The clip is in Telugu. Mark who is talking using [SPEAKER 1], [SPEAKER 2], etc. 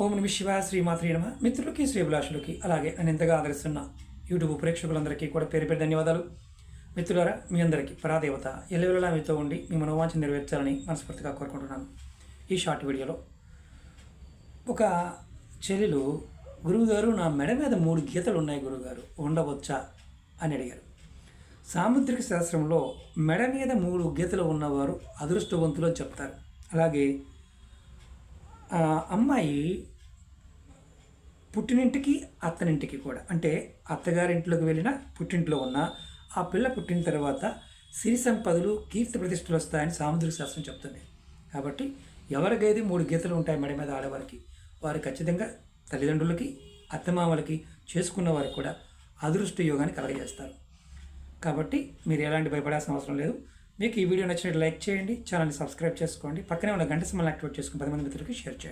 [SPEAKER 1] ఓం నమ శివ శ్రీమాత్రి నమ. మిత్రులకి శ్రీభిలాషులకి అలాగే నేను ఎంతగా ఆదరిస్తున్న యూట్యూబ్ ప్రేక్షకులందరికీ కూడా పేరు పేరు ధన్యవాదాలు. మిత్రులారా మీ అందరికీ పరాదేవత ఎల్లవెల్లలా మీతో ఉండి మీ మనోవాంఛ నెరవేర్చాలని మనస్ఫూర్తిగా కోరుకుంటున్నాను. ఈ షార్ట్ వీడియోలో ఒక చెల్లెలు గురువుగారు నా మెడ మీద మూడు గీతలు ఉన్నాయి గురువుగారు ఉండవచ్చా? అని అడిగారు. సాముద్రిక శాస్త్రంలో మెడ మీద మూడు గీతలు ఉన్నవారు అదృష్టవంతులు అని చెప్తారు. అలాగే అమ్మాయి పుట్టినింటికి అత్తనింటికి కూడా. అంటే అత్తగారింట్లోకి వెళ్ళిన పుట్టింట్లో ఉన్న ఆ పిల్ల పుట్టిన తర్వాత సిరి సంపదలు కీర్తి ప్రతిష్టలు వస్తాయని సాముద్రిక శాస్త్రం చెప్తుంది. కాబట్టి ఎవరికైతే మూడు గీతలు ఉంటాయి మెడ మీద ఆడవారికి? వారు ఖచ్చితంగా తల్లిదండ్రులకి అత్తమామలకి చేసుకున్న వారికి కూడా అదృష్ట యోగాన్ని కలగజేస్తారు. కాబట్టి మీరు ఎలాంటి భయపడాల్సిన అవసరం లేదు. మీకు ఈ వీడియో నచ్చినట్టు లైక్ చేయండి ఛానల్ని సబ్స్క్రైబ్ చేసుకోండి. పక్కనే ఉన్న గంట సింబల్ యాక్టివేట్ చేసుకుని పది మంది మిత్రులకి షేర్ చేయండి.